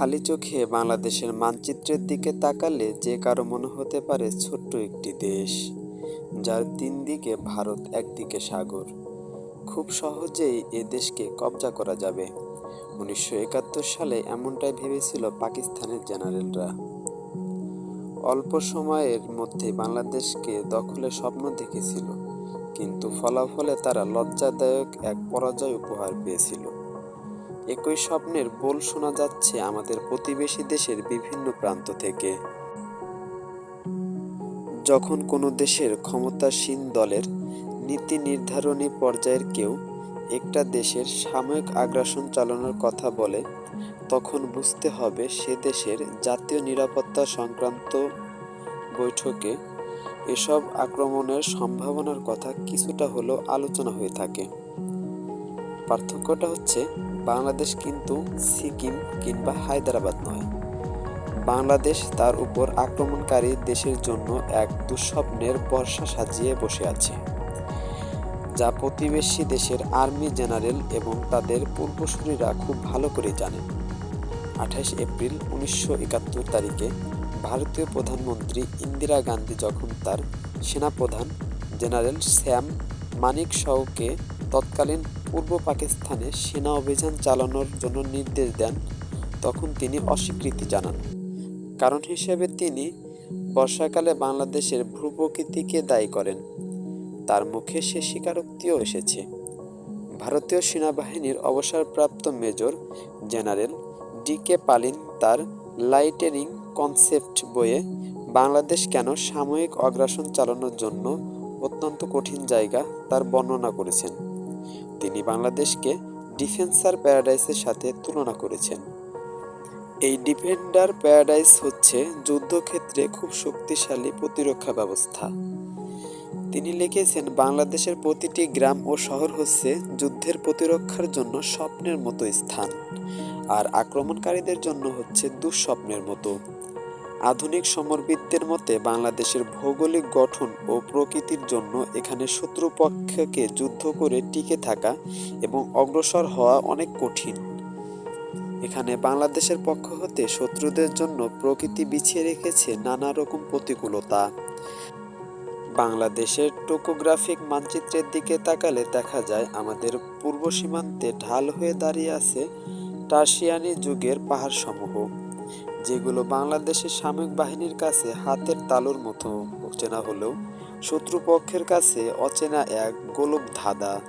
খালি চোখে বাংলাদেশের মানচিত্রের দিকে তাকালে যে কারও মনে হতে পারে ছোট্ট একটি দেশ, যার তিন দিকে ভারত, একদিকে সাগর। খুব সহজেই এ দেশকে কবজা করা যাবে। উনিশশো একাত্তর সালে এমনটাই ভেবেছিল পাকিস্তানের জেনারেলরা। অল্প সময়ের মধ্যে বাংলাদেশকে দখলের স্বপ্ন দেখেছিল, কিন্তু ফলাফলে তারা লজ্জাদায়ক এক পরাজয় উপহার পেয়েছিল। একই স্বপ্নের বোল শোনা যাচ্ছে আমাদের প্রতিবেশী দেশের বিভিন্ন প্রান্ত থেকে। যখন কোনো দেশের ক্ষমতাসীন দলের নীতি নির্ধারণী পর্যায়ের কেউ একটা দেশের সাময়িক আগ্রাসন চালানোর কথা বলে, তখন বুঝতে হবে সে দেশের জাতীয় নিরাপত্তা সংক্রান্ত বৈঠকে এসব আক্রমণের সম্ভাবনার কথা কিছুটা হলেও আলোচনা হয়ে থাকে। পার্থক্যটা হচ্ছে বাংলাদেশ কিন্তু সিকিম কিংবা হায়দ্রাবাদ নয়। বাংলাদেশ তার উপর আক্রমণকারী দেশের জন্য এক দুঃস্বপ্নের বর্ষা সাজিয়ে বসে আছে, যা প্রতিবেশী দেশের আর্মি জেনারেল এবং তাদের পূর্বসূরীরা খুব ভালো করে জানেন। আঠাশ এপ্রিল উনিশশো একাত্তর তারিখে ভারতীয় প্রধানমন্ত্রী ইন্দিরা গান্ধী যখন তার সেনাপ্রধান জেনারেল শ্যাম মানিক শাহকে তৎকালীন পূর্ব পাকিস্তানে সেনা অভিযান চালানোর জন্য নির্দেশ দেন, তখন তিনি অস্বীকৃতি জানান। কারণ হিসেবে তিনি বর্ষাকালে বাংলাদেশের ভূপ্রকৃতিকে দায়ী করেন। তার মুখে সে স্বীকারোক্তিও এসেছে। ভারতীয় সেনাবাহিনীর অবসরপ্রাপ্ত মেজর জেনারেল ডি কে পালিন তার লাইটেনিং কনসেপ্ট বইয়ে, বাংলাদেশ কেন সাময়িক অগ্রাসন চালানোর জন্য অত্যন্ত কঠিন জায়গা তার বর্ণনা করেছেন। তিনি বাংলাদেশকে ডিফেন্সার প্যারাডাইসের সাথে তুলনা করেছেন। এই ডিফেন্ডার প্যারাডাইস হচ্ছে যুদ্ধক্ষেত্রে খুব শক্তিশালী প্রতিরক্ষা ব্যবস্থা। তিনি লিখেছেন, বাংলাদেশের প্রতিটি গ্রাম ও শহর হচ্ছে যুদ্ধের প্রতিরক্ষার জন্য স্বপ্নের মতো স্থান, আর আক্রমণকারীদের জন্য হচ্ছে দুঃস্বপ্নের মতো। আধুনিক সমরবিদদের মতে, বাংলাদেশের ভৌগোলিক গঠন ও প্রকৃতির জন্য এখানে শত্রুপক্ষকে যুদ্ধ করে টিকে থাকা এবং অগ্রসর হওয়া অনেক কঠিন। এখানে বাংলাদেশের পক্ষ হতে শত্রুদের জন্য প্রকৃতি বিছিয়ে রেখেছে নানা রকম প্রতিকূলতা। বাংলাদেশের টোকোগ্রাফিক মানচিত্রের দিকে তাকালে দেখা যায়, আমাদের পূর্ব সীমান্তে ঢাল হয়ে দাঁড়িয়ে আছে টার্সিয়ানি যুগের পাহাড়সমূহ। যেগুলো বাংলাদেশের সামরিক বাহিনীর কাছে হাতের তালুর মতো অচেনা হলেও শত্রুপক্ষের কাছে অচেনা এক গোলক ধাঁধা।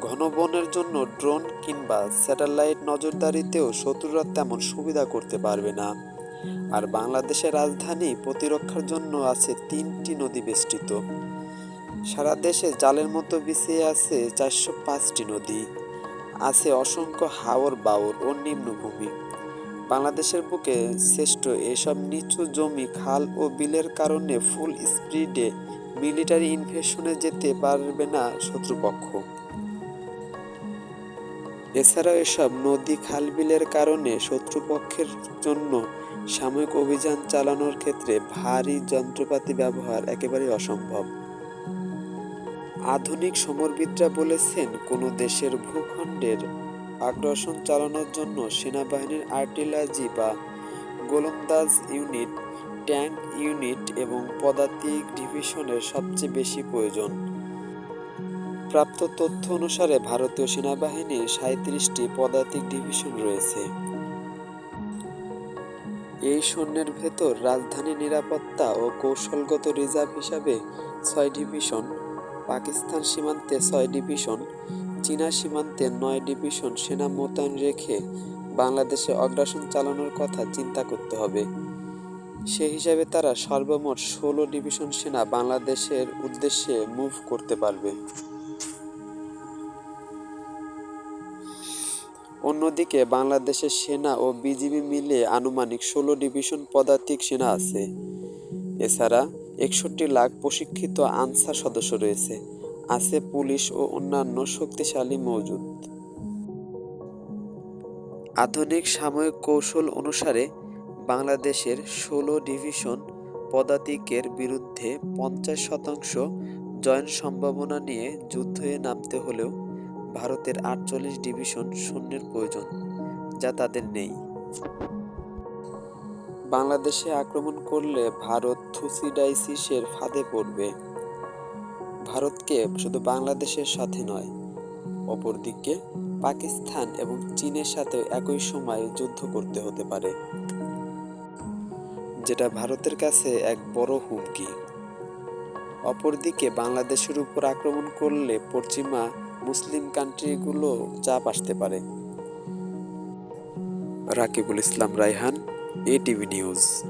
ঘন বনের জন্য ড্রোন কিংবা স্যাটেলাইট নজরদারিতেও শত্রুরা তেমন সুবিধা করতে পারবে না। আর বাংলাদেশের রাজধানী প্রতিরক্ষার জন্য আছে তিনটি নদী বেষ্টিত। সারা দেশে জালের মতো বিছিয়ে আছে চারশো পাঁচটি নদী। আছে অসংখ্য হাওর বাউর ও নিম্নভূমি। বাংলাদেশের বুকে শ্রেষ্ঠ এসব নিচু জমি, খাল ও বিলের কারণে ফুল স্পিডে মিলিটারি ইনভেশনে যেতে পারবে না শত্রুপক্ষ। এছাড়াও এসব নদী, খাল, বিলের কারণে শত্রুপক্ষের জন্য সাময়িক অভিযান চালানোর ক্ষেত্রে ভারী যন্ত্রপাতি ব্যবহার একেবারেই অসম্ভব। আধুনিক সমরবিদরা বলেছেন, কোনো দেশের ভূখণ্ডের আগ্রাসন চালানোর জন্য সেনাবাহিনীর আর্টিলারি বা গোলন্দাজ ইউনিট, ট্যাঙ্ক ইউনিট এবং পদাতিক ডিভিশনের সবচেয়ে বেশি প্রয়োজন। প্রাপ্ত তথ্য অনুসারে ভারতীয় সেনাবাহিনীর সাঁত্রিশটি পদাতিক ডিভিশন রয়েছে। এই সৈন্যের ভেতর রাজধানী নিরাপত্তা ও কৌশলগত রিজার্ভ হিসাবে ছয় ডিভিশন, পাকিস্তান সীমান্তে ছয় ডিভিশন চীনা সীমান্তে নয় ডিভিশন সেনা মোতায়েন রেখে বাংলাদেশে অগ্রাসন চালানোর কথা চিন্তা করতে হবে। সে হিসাবে তারা সর্বমোট ষোলো ডিভিশন সেনা বাংলাদেশের উদ্দেশ্যে মুভ করতে পারবে। অন্যদিকে বাংলাদেশের সেনা ও বিজিবি মিলে আনুমানিক ষোলো ডিভিশন পদাতিক সেনা আছে। এছাড়া একষট্টি লাখ প্রশিক্ষিত আনসার সদস্য রয়েছে। আছে পুলিশ ও অন্যান্য শক্তিশালী মজুদ। আধুনিক সাময়িক কৌশল অনুসারে বাংলাদেশের ষোলো ডিভিশন পদাতিকের বিরুদ্ধে পঞ্চাশ শতাংশ জয়েন সম্ভাবনা নিয়ে যুদ্ধে নামতে হলেও ভারতের আটচল্লিশ ডিভিশন সৈন্যের প্রয়োজন, যা তাদের নেই। বাংলাদেশে আক্রমণ করলে ভারত থুসিডাইসিসের ফাঁদে পড়বে। ভারতকে শুধু বাংলাদেশের সাথে নয়, অপরদিকে পাকিস্তান এবং চীনের সাথে একই সময়ে যুদ্ধ করতে হতে পারে। যেটা ভারতের কাছে এক বড় হুমকি। অপরদিকে বাংলাদেশের উপর আক্রমণ করলে পশ্চিমা মুসলিম কান্ট্রিগুলো চাপ আসতে পারে। Rakibul Islam Raihan ATV news.